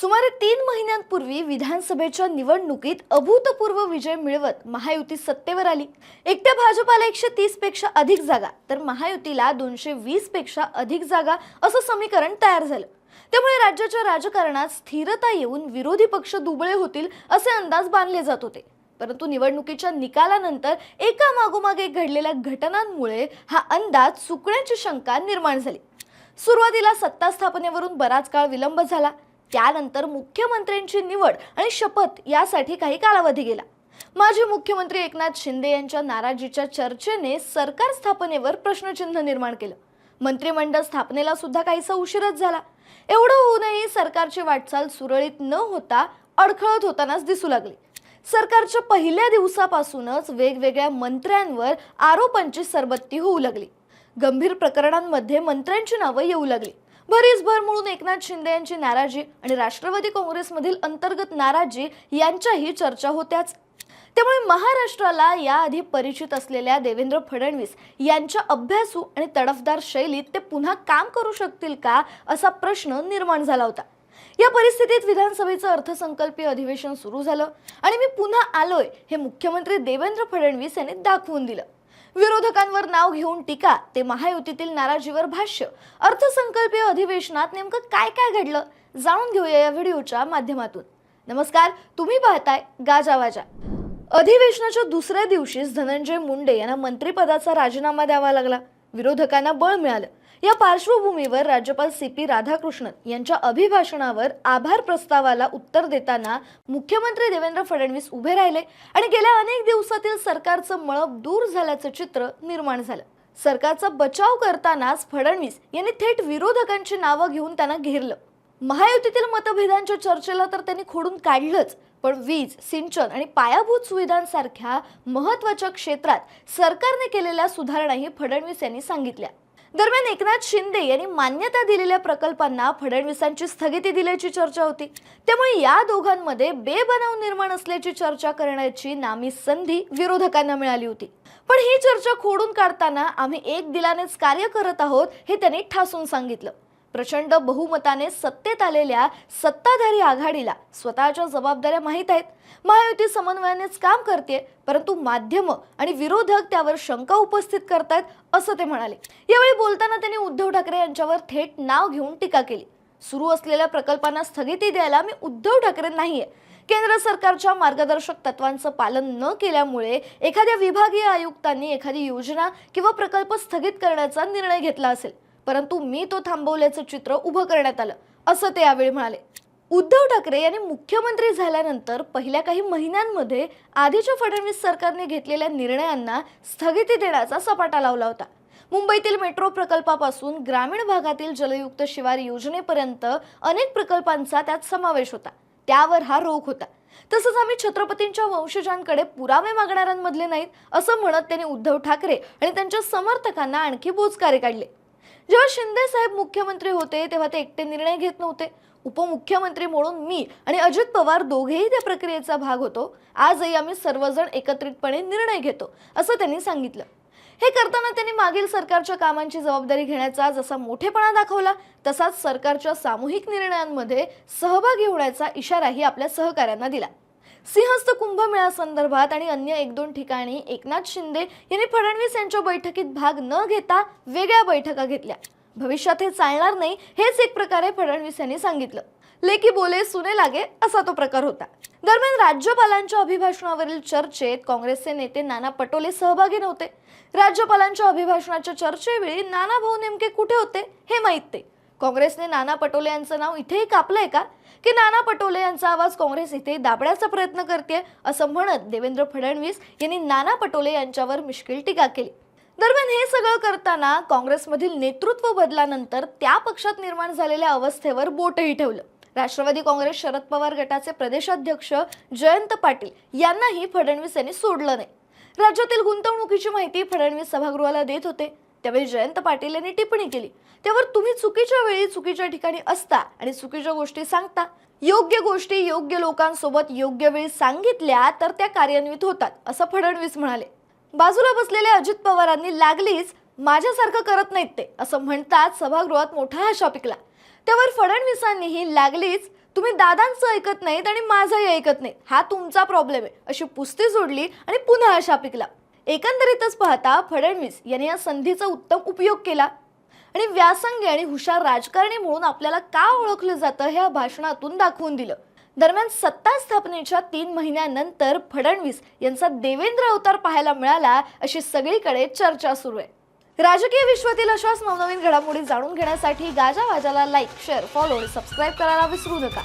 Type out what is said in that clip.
सुमारे तीन महिन्यांपूर्वी विधानसभेच्या निवडणुकीत अभूतपूर्व विजय मिळवत महायुती सत्तेवर आली. एकट्या भाजपाला एकशे तीसपेक्षा अधिक जागा तर महायुतीला दोनशे वीसपेक्षा अधिक जागा असं समीकरण तयार झालं. त्यामुळे राज्याच्या राजकारणात स्थिरता येऊन विरोधी पक्ष दुबळे होतील असे अंदाज बांधले जात होते. परंतु निवडणुकीच्या निकालानंतर एका मागोमाग एक घडलेल्या घटनांमुळे हा अंदाज चुकण्याची शंका निर्माण झाली. सुरुवातीला सत्ता स्थापनेवरून बराच काळ विलंब झाला. त्यानंतर मुख्यमंत्र्यांची निवड आणि शपथ यासाठी काही कालावधी गेला. माजी मुख्यमंत्री एकनाथ शिंदे यांच्या नाराजीच्या चर्चेने सरकार स्थापनेवर प्रश्नचिन्ह निर्माण केलं. मंत्रिमंडळ स्थापनेला सुद्धा काहीसा उशीरच झाला. एवढं होऊनही सरकारची वाटचाल सुरळीत न होता अडखळत होतानाच दिसू लागली. सरकारच्या पहिल्या दिवसापासूनच वेगवेगळ्या मंत्र्यांवर आरोपांची सरबत्ती होऊ लागली. गंभीर प्रकरणांमध्ये मंत्र्यांची नावं येऊ लागली. भरीसभर म्हणून एकनाथ शिंदे यांची नाराजी आणि राष्ट्रवादी काँग्रेसमधील अंतर्गत नाराजी यांच्याही चर्चा होत्याच. त्यामुळे महाराष्ट्राला याआधी परिचित असलेल्या देवेंद्र फडणवीस यांच्या अभ्यासू आणि तडफदार शैलीत ते पुन्हा काम करू शकतील का असा प्रश्न निर्माण झाला होता. या परिस्थितीत विधानसभेचं अर्थसंकल्पीय अधिवेशन सुरू झालं आणि मी पुन्हा आलोय हे मुख्यमंत्री देवेंद्र फडणवीस यांनी दाखवून दिलं. विरोधकांवर नाव घेऊन टीका ते महायुतीतील नाराजीवर भाष्य. अर्थसंकल्पीय अधिवेशनात नेमकं काय काय घडलं जाणून घेऊया या व्हिडिओच्या माध्यमातून. नमस्कार तुम्ही पाहताय गाजावाजा अधिवेशनाच्या दुसऱ्या दिवशीच धनंजय मुंडे यांना मंत्रिपदाचा राजीनामा द्यावा लागला. विरोधकांना बळ मिळालं. या पार्श्वभूमीवर राज्यपाल सी पी राधाकृष्णन यांच्या अभिभाषणावर आभार प्रस्तावाला उत्तर देताना मुख्यमंत्री देवेंद्र फडणवीस उभे राहिले आणि गेल्या अनेक दिवसातील सरकारचं मळप दूर झाल्याचं चित्र निर्माण झालं. सरकारचा बचाव करतानाच फडणवीस यांनी थेट विरोधकांची नावं घेऊन त्यांना घेरलं. महायुतीतील मतभेदांच्या चर्चेला तर त्यांनी खोडून काढलंच पण वीज सिंचन आणि पायाभूत सुविधांसारख्या महत्त्वाच्या क्षेत्रात सरकारने केलेल्या सुधारणाही फडणवीस यांनी सांगितल्या. दरम्यान एकनाथ शिंदे यांनी मान्यता दिलेल्या प्रकल्पांना फडणवीसांची स्थगिती दिल्याची चर्चा होती. त्यामुळे या दोघांमध्ये बेबनाव निर्माण असल्याची चर्चा करण्याची नामी संधी विरोधकांना मिळाली होती. पण ही चर्चा खोडून काढताना आम्ही एक दिलानेच कार्य करत आहोत हे त्यांनी ठासून सांगितलं. प्रचंड बहुमताने सत्तेत आलेल्या सत्ताधारी आघाडीला स्वतःच्या जबाबदाऱ्या माहीत आहेत. महायुती समन्वयानेच काम करते परंतु माध्यम आणि विरोधक त्यावर शंका उपस्थित करतायत असं ते म्हणाले. यावेळी बोलताना त्यांनी उद्धव ठाकरे यांच्यावर थेट नाव घेऊन टीका केली. सुरू असलेल्या प्रकल्पांना स्थगिती द्यायला मी उद्धव ठाकरे नाहीये. केंद्र सरकारच्या मार्गदर्शक तत्वांचं पालन न केल्यामुळे एखाद्या विभागीय आयुक्तांनी एखादी योजना किंवा प्रकल्प स्थगित करण्याचा निर्णय घेतला असेल. परंतु मी तो थांबवल्याचं चित्र उभं करण्यात आलं असं ते यावेळी म्हणाले. उद्धव ठाकरे यांनी मुख्यमंत्री झाल्यानंतर पहिल्या काही महिन्यांमध्ये आधीच्या फडणवीस सरकारने घेतलेल्या निर्णयांना स्थगिती देण्याचा सपाटा लावला होता. मुंबईतील मेट्रो प्रकल्पापासून ग्रामीण भागातील जलयुक्त शिवार योजनेपर्यंत अनेक प्रकल्पांचा त्यात समावेश होता. त्यावर हा रोख होता. तसंच आम्ही छत्रपतींच्या वंशजांकडे पुरावे मागणाऱ्यांमधले नाहीत असं म्हणत त्यांनी उद्धव ठाकरे आणि त्यांच्या समर्थकांना आणखी बोचकारे काढले. जेव्हा शिंदे साहेब मुख्यमंत्री होते तेव्हा ते एकटे निर्णय घेत नव्हते. उपमुख्यमंत्री म्हणून मी आणि अजित पवार दोघेही त्या प्रक्रियेचा भाग होतो. आजही आम्ही सर्वजण एकत्रितपणे निर्णय घेतो असं त्यांनी सांगितलं. हे करताना त्यांनी मागील सरकारच्या कामांची जबाबदारी घेण्याचा जसा मोठेपणा दाखवला. तसाच सरकारच्या सामूहिक निर्णयांमध्ये सहभागी होण्याचा इशाराही आपल्या सहकाऱ्यांना दिला. सिंहस्थ कुंभमेळा संदर्भात आणि अन्य एक दोन ठिकाणी एकनाथ शिंदे यांनी फडणवीस यांच्या बैठकीत भाग न घेता वेगळ्या बैठका घेतल्या. भविष्यात हे चालणार नाही हेच एक प्रकारे फडणवीस यांनी सांगितलं. लेकी बोले सुने लागे असा तो प्रकार होता. दरम्यान राज्यपालांच्या अभिभाषणावरील चर्चेत काँग्रेसचे नेते नाना पटोले सहभागी नव्हते. राज्यपालांच्या अभिभाषणाच्या चर्चेवेळी नाना भाऊ नेमके कुठे होते हे माहीत नाही. काँग्रेसने नाना पटोले यांचं नाव इथेही कापलंय का? की नाना पटोले यांचा आवाज काँग्रेस इथे दाबण्याचा प्रयत्न करते असं म्हणत देवेंद्र फडणवीस यांनी नाना पटोले यांच्यावर मिश्किल टीका केली. दरम्यान हे सगळं करताना काँग्रेसमधील नेतृत्व बदलानंतर त्या पक्षात निर्माण झालेल्या अवस्थेवर बोटही ठेवलं. राष्ट्रवादी काँग्रेस शरद पवार गटाचे प्रदेशाध्यक्ष जयंत पाटील यांनाही फडणवीस यांनी सोडलं नाही. राज्यातील गुंतवणुकीची माहिती फडणवीस सभागृहाला देत होते. त्यावेळी जयंत पाटील यांनी टिप्पणी केली. त्यावर तुम्ही चुकीच्या वेळी चुकीच्या ठिकाणी असता आणि चुकीच्या गोष्टी सांगता. योग्य गोष्टी योग्य लोकांसोबत योग्य वेळी सांगितल्या तर त्या कार्यान्वित होतात असं फडणवीस म्हणाले. बाजूला बसलेल्या अजित पवारांनी लागलीच माझ्यासारखं करत नाहीत ते असं म्हणतात सभागृहात मोठा हाशा पिकला. त्यावर फडणवीसांनीही लागलीच तुम्ही दादांचं ऐकत नाहीत आणि माझंही ऐकत नाही हा तुमचा प्रॉब्लेम आहे अशी पुस्ती जोडली आणि पुन्हा अशा पिकला. एकंदरीतच पाहता फडणवीस यांनी या संधीचा उत्तम उपयोग केला. आणि व्यासंगी आणि हुशार राजकारणी म्हणून आपल्याला का ओळखलं जातं हे या भाषणातून दाखवून दिलं. दरम्यान सत्ता स्थापनेच्या तीन महिन्यानंतर फडणवीस यांचा देवेंद्र अवतार पाहायला मिळाला अशी सगळीकडे चर्चा सुरू आहे. राजकीय विश्वातील अशाच नवनवीन घडामोडी जाणून घेण्यासाठी गाजा वाजाला लाईक शेअर फॉलो आणि सबस्क्राईब करायला विसरू नका.